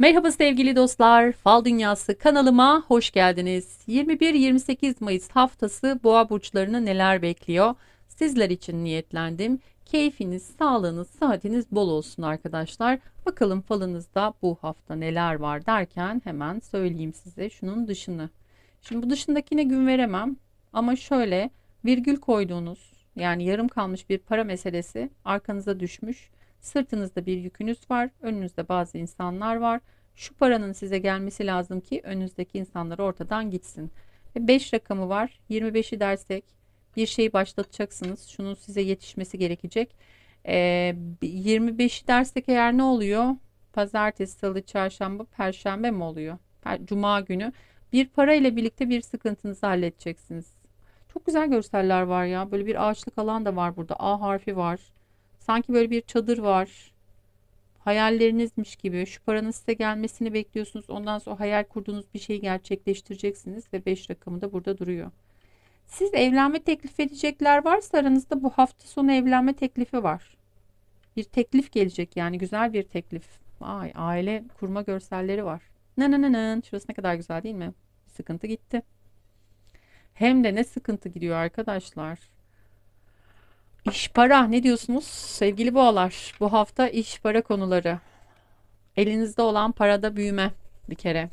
Merhaba sevgili dostlar, Fal Dünyası kanalıma hoş geldiniz. 21-28 Mayıs haftası boğa burçlarını neler bekliyor? Sizler için niyetlendim. Keyfiniz, sağlığınız, sıhhatiniz bol olsun arkadaşlar. Bakalım falınızda bu hafta neler var derken hemen söyleyeyim size şunun dışını. Şimdi bu dışındakine gün veremem ama şöyle virgül koyduğunuz yani yarım kalmış bir para meselesi arkanıza düşmüş. Sırtınızda bir yükünüz var, önünüzde bazı insanlar var. Şu paranın size gelmesi lazım ki önünüzdeki insanlar ortadan gitsin. 5 rakamı var. 25'i dersek bir şeyi başlatacaksınız. Şunun size yetişmesi gerekecek. Ee, 25'i dersek eğer ne oluyor? Pazartesi, salı, çarşamba, perşembe mi oluyor? Cuma günü bir para ile birlikte bir sıkıntınızı halledeceksiniz. Çok güzel görseller var ya. Böyle bir ağaçlık alan da var burada. A harfi var. Sanki böyle bir çadır var. Hayallerinizmiş gibi şu paranın size gelmesini bekliyorsunuz. Ondan sonra hayal kurduğunuz bir şeyi gerçekleştireceksiniz ve 5 rakamı da burada duruyor. Siz evlenme teklif edecekler varsa aranızda bu hafta sonu evlenme teklifi var. Bir teklif gelecek yani güzel bir teklif. Vay aile kurma görselleri var. Nananının şurası ne kadar güzel değil mi? Sıkıntı gitti. Hem de ne sıkıntı gidiyor arkadaşlar. İş para ne diyorsunuz sevgili boğalar? Bu hafta iş para konuları. Elinizde olan parada büyüme bir kere.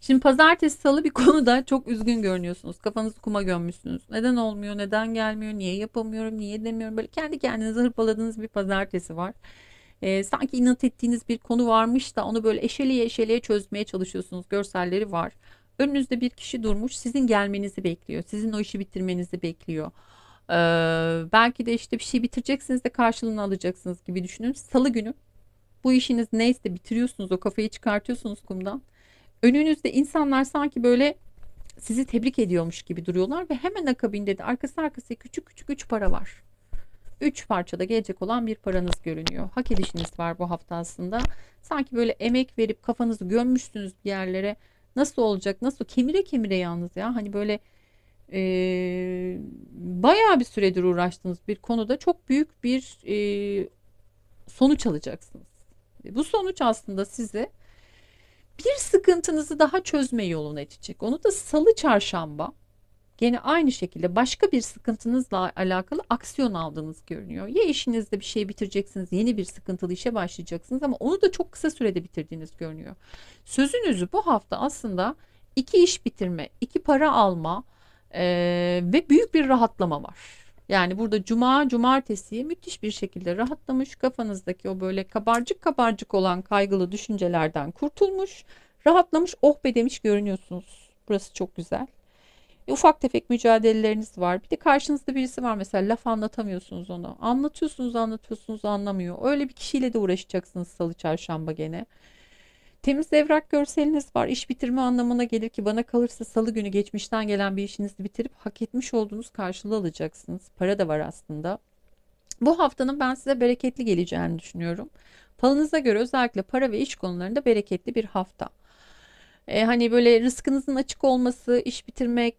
Şimdi pazartesi salı bir konuda çok üzgün görünüyorsunuz. Kafanızı kuma gömmüşsünüz. Neden olmuyor? Neden gelmiyor? Niye yapamıyorum? Niye demiyorum? Böyle kendi kendinize hırpaladığınız bir pazartesi var. Ee, sanki inat ettiğiniz bir konu varmış da onu böyle eşeleye eşeleye çözmeye çalışıyorsunuz. Görselleri var. Önünüzde bir kişi durmuş. Sizin gelmenizi bekliyor. Sizin o işi bitirmenizi bekliyor. Ee, belki de işte bir şey bitireceksiniz de karşılığını alacaksınız gibi düşünün. Salı günü bu işiniz neyse bitiriyorsunuz o kafayı çıkartıyorsunuz kumdan. Önünüzde insanlar sanki böyle sizi tebrik ediyormuş gibi duruyorlar ve hemen akabinde de arkası arkası küçük küçük üç para var. Üç parçada gelecek olan bir paranız görünüyor. Hak edişiniz var bu hafta aslında. Sanki böyle emek verip kafanızı gömmüşsünüz bir yerlere. Nasıl olacak? Nasıl? Kemire kemire yalnız ya. Hani böyle e, bayağı bir süredir uğraştığınız bir konuda çok büyük bir e, sonuç alacaksınız. Bu sonuç aslında size bir sıkıntınızı daha çözme yoluna itecek. Onu da salı çarşamba gene aynı şekilde başka bir sıkıntınızla alakalı aksiyon aldığınız görünüyor. Ya işinizde bir şey bitireceksiniz, yeni bir sıkıntılı işe başlayacaksınız ama onu da çok kısa sürede bitirdiğiniz görünüyor. Sözünüzü bu hafta aslında iki iş bitirme, iki para alma, ee, ve büyük bir rahatlama var. Yani burada cuma, cumartesi müthiş bir şekilde rahatlamış. Kafanızdaki o böyle kabarcık kabarcık olan kaygılı düşüncelerden kurtulmuş. Rahatlamış, oh be demiş görünüyorsunuz. Burası çok güzel. E, ufak tefek mücadeleleriniz var. Bir de karşınızda birisi var mesela laf anlatamıyorsunuz onu. Anlatıyorsunuz anlatıyorsunuz anlamıyor. Öyle bir kişiyle de uğraşacaksınız salı çarşamba gene. Temiz evrak görseliniz var. İş bitirme anlamına gelir ki bana kalırsa salı günü geçmişten gelen bir işinizi bitirip hak etmiş olduğunuz karşılığı alacaksınız. Para da var aslında. Bu haftanın ben size bereketli geleceğini düşünüyorum. Falınıza göre özellikle para ve iş konularında bereketli bir hafta. Ee, hani böyle rızkınızın açık olması, iş bitirmek,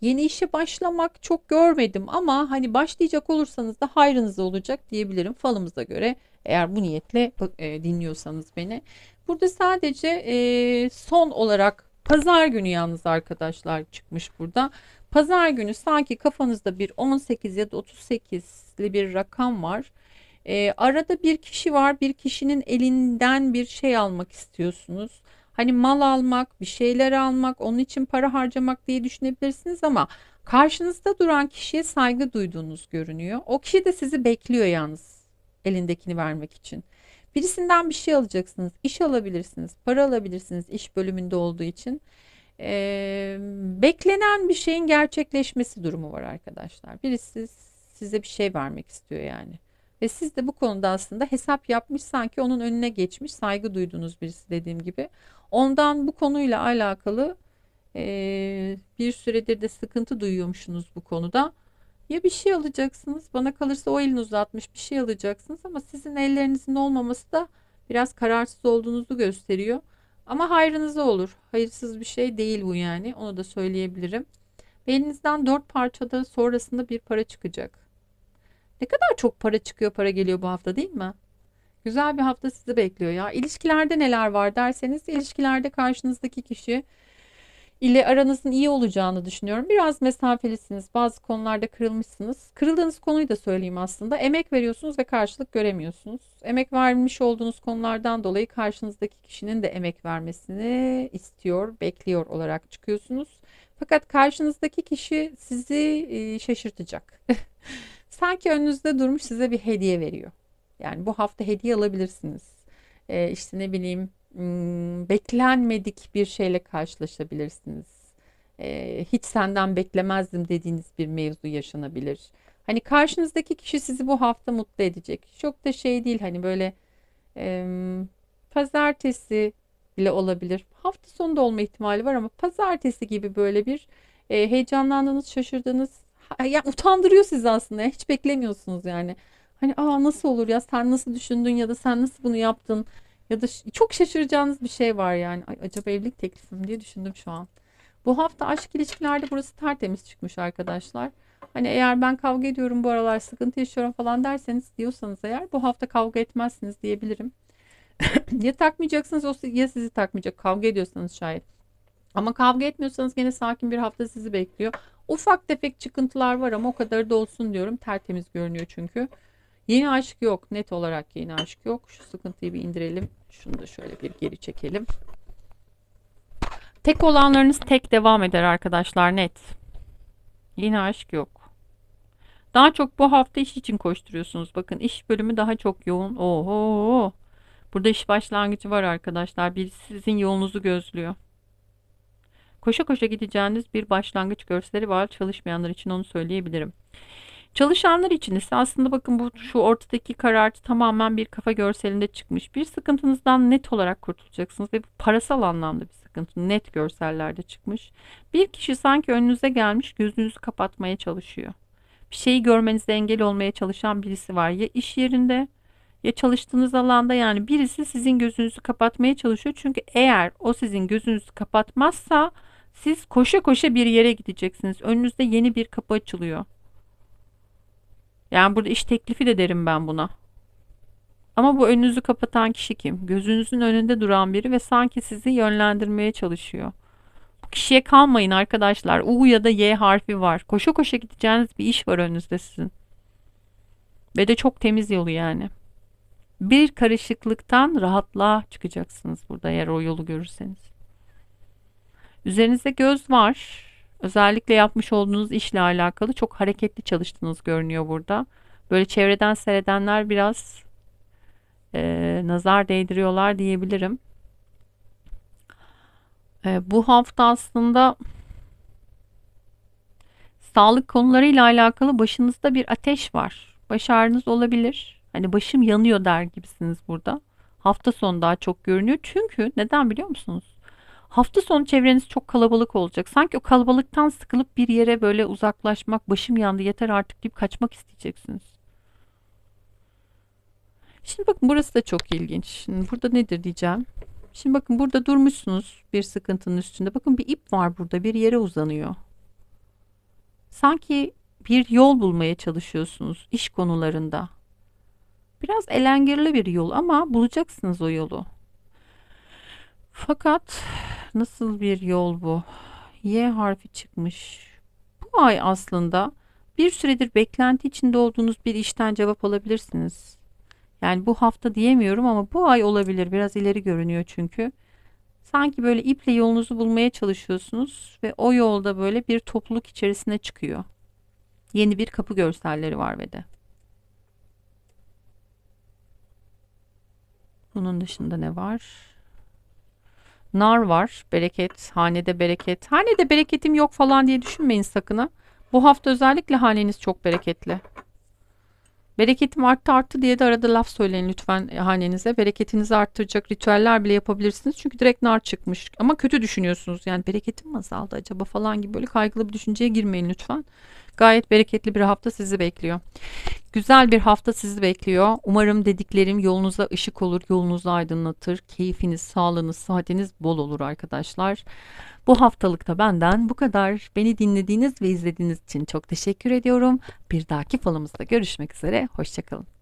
yeni işe başlamak çok görmedim ama hani başlayacak olursanız da hayrınıza olacak diyebilirim falımıza göre. Eğer bu niyetle e, dinliyorsanız beni. Burada sadece e, son olarak pazar günü yalnız arkadaşlar çıkmış burada. Pazar günü sanki kafanızda bir 18 ya da 38'li bir rakam var. E, arada bir kişi var. Bir kişinin elinden bir şey almak istiyorsunuz. Hani mal almak, bir şeyler almak, onun için para harcamak diye düşünebilirsiniz ama karşınızda duran kişiye saygı duyduğunuz görünüyor. O kişi de sizi bekliyor yalnız elindekini vermek için. Birisinden bir şey alacaksınız. İş alabilirsiniz. Para alabilirsiniz iş bölümünde olduğu için. Ee, beklenen bir şeyin gerçekleşmesi durumu var arkadaşlar. Birisi size bir şey vermek istiyor yani. Ve siz de bu konuda aslında hesap yapmış sanki onun önüne geçmiş saygı duyduğunuz birisi dediğim gibi. Ondan bu konuyla alakalı e, bir süredir de sıkıntı duyuyormuşsunuz bu konuda. Ya bir şey alacaksınız bana kalırsa o elini uzatmış bir şey alacaksınız ama sizin ellerinizin olmaması da biraz kararsız olduğunuzu gösteriyor. Ama hayrınıza olur. Hayırsız bir şey değil bu yani. Onu da söyleyebilirim. elinizden dört parçada sonrasında bir para çıkacak. Ne kadar çok para çıkıyor para geliyor bu hafta değil mi? Güzel bir hafta sizi bekliyor ya. İlişkilerde neler var derseniz ilişkilerde karşınızdaki kişi ile aranızın iyi olacağını düşünüyorum. Biraz mesafelisiniz. Bazı konularda kırılmışsınız. Kırıldığınız konuyu da söyleyeyim aslında. Emek veriyorsunuz ve karşılık göremiyorsunuz. Emek vermiş olduğunuz konulardan dolayı karşınızdaki kişinin de emek vermesini istiyor, bekliyor olarak çıkıyorsunuz. Fakat karşınızdaki kişi sizi e, şaşırtacak. Sanki önünüzde durmuş size bir hediye veriyor. Yani bu hafta hediye alabilirsiniz. E, işte ne bileyim beklenmedik bir şeyle karşılaşabilirsiniz. Hiç senden beklemezdim dediğiniz bir mevzu yaşanabilir. Hani karşınızdaki kişi sizi bu hafta mutlu edecek. Çok da şey değil hani böyle pazartesi bile olabilir. Hafta sonu da olma ihtimali var ama pazartesi gibi böyle bir e, heyecanlandığınız, şaşırdığınız, ya utandırıyor sizi aslında. Hiç beklemiyorsunuz yani. Hani aa nasıl olur ya sen nasıl düşündün ya da sen nasıl bunu yaptın ya da çok şaşıracağınız bir şey var yani. Ay, acaba evlilik teklifim diye düşündüm şu an. Bu hafta aşk ilişkilerde burası tertemiz çıkmış arkadaşlar. Hani eğer ben kavga ediyorum bu aralar sıkıntı yaşıyorum falan derseniz diyorsanız eğer bu hafta kavga etmezsiniz diyebilirim. Ya takmayacaksınız o ya sizi takmayacak kavga ediyorsanız şayet. Ama kavga etmiyorsanız gene sakin bir hafta sizi bekliyor. Ufak tefek çıkıntılar var ama o kadar da olsun diyorum. Tertemiz görünüyor çünkü. Yeni aşk yok. Net olarak yeni aşk yok. Şu sıkıntıyı bir indirelim. Şunu da şöyle bir geri çekelim. Tek olanlarınız tek devam eder arkadaşlar net. Yeni aşk yok. Daha çok bu hafta iş için koşturuyorsunuz. Bakın iş bölümü daha çok yoğun. Oho. Burada iş başlangıcı var arkadaşlar. Birisi sizin yolunuzu gözlüyor. Koşa koşa gideceğiniz bir başlangıç görseli var. Çalışmayanlar için onu söyleyebilirim. Çalışanlar için ise aslında bakın bu şu ortadaki karartı tamamen bir kafa görselinde çıkmış. Bir sıkıntınızdan net olarak kurtulacaksınız ve parasal anlamda bir sıkıntı net görsellerde çıkmış. Bir kişi sanki önünüze gelmiş gözünüzü kapatmaya çalışıyor. Bir şeyi görmenize engel olmaya çalışan birisi var. Ya iş yerinde ya çalıştığınız alanda yani birisi sizin gözünüzü kapatmaya çalışıyor. Çünkü eğer o sizin gözünüzü kapatmazsa siz koşa koşa bir yere gideceksiniz. Önünüzde yeni bir kapı açılıyor. Yani burada iş teklifi de derim ben buna. Ama bu önünüzü kapatan kişi kim? Gözünüzün önünde duran biri ve sanki sizi yönlendirmeye çalışıyor. Bu kişiye kalmayın arkadaşlar. U ya da Y harfi var. Koşa koşa gideceğiniz bir iş var önünüzde sizin. Ve de çok temiz yolu yani. Bir karışıklıktan rahatlığa çıkacaksınız burada eğer o yolu görürseniz. Üzerinizde göz var. Özellikle yapmış olduğunuz işle alakalı çok hareketli çalıştığınız görünüyor burada. Böyle çevreden seyredenler biraz e, nazar değdiriyorlar diyebilirim. E, bu hafta aslında sağlık konularıyla alakalı başınızda bir ateş var. Baş ağrınız olabilir. Hani başım yanıyor der gibisiniz burada. Hafta sonu daha çok görünüyor. Çünkü neden biliyor musunuz? Hafta sonu çevreniz çok kalabalık olacak. Sanki o kalabalıktan sıkılıp bir yere böyle uzaklaşmak, başım yandı yeter artık deyip kaçmak isteyeceksiniz. Şimdi bakın burası da çok ilginç. Şimdi burada nedir diyeceğim. Şimdi bakın burada durmuşsunuz bir sıkıntının üstünde. Bakın bir ip var burada bir yere uzanıyor. Sanki bir yol bulmaya çalışıyorsunuz iş konularında. Biraz elengirli bir yol ama bulacaksınız o yolu. Fakat nasıl bir yol bu? Y harfi çıkmış. Bu ay aslında bir süredir beklenti içinde olduğunuz bir işten cevap alabilirsiniz. Yani bu hafta diyemiyorum ama bu ay olabilir. Biraz ileri görünüyor çünkü. Sanki böyle iple yolunuzu bulmaya çalışıyorsunuz ve o yolda böyle bir topluluk içerisine çıkıyor. Yeni bir kapı görselleri var ve de. Bunun dışında ne var? Nar var. Bereket. Hanede bereket. Hanede bereketim yok falan diye düşünmeyin sakın ha. Bu hafta özellikle haneniz çok bereketli. Bereketim arttı arttı diye de arada laf söyleyin lütfen hanenize. Bereketinizi arttıracak ritüeller bile yapabilirsiniz. Çünkü direkt nar çıkmış. Ama kötü düşünüyorsunuz. Yani bereketim mi azaldı acaba falan gibi böyle kaygılı bir düşünceye girmeyin lütfen. Gayet bereketli bir hafta sizi bekliyor. Güzel bir hafta sizi bekliyor. Umarım dediklerim yolunuza ışık olur, yolunuzu aydınlatır. Keyfiniz, sağlığınız, sıhhatiniz bol olur arkadaşlar. Bu haftalıkta benden bu kadar. Beni dinlediğiniz ve izlediğiniz için çok teşekkür ediyorum. Bir dahaki falımızda görüşmek üzere. Hoşçakalın.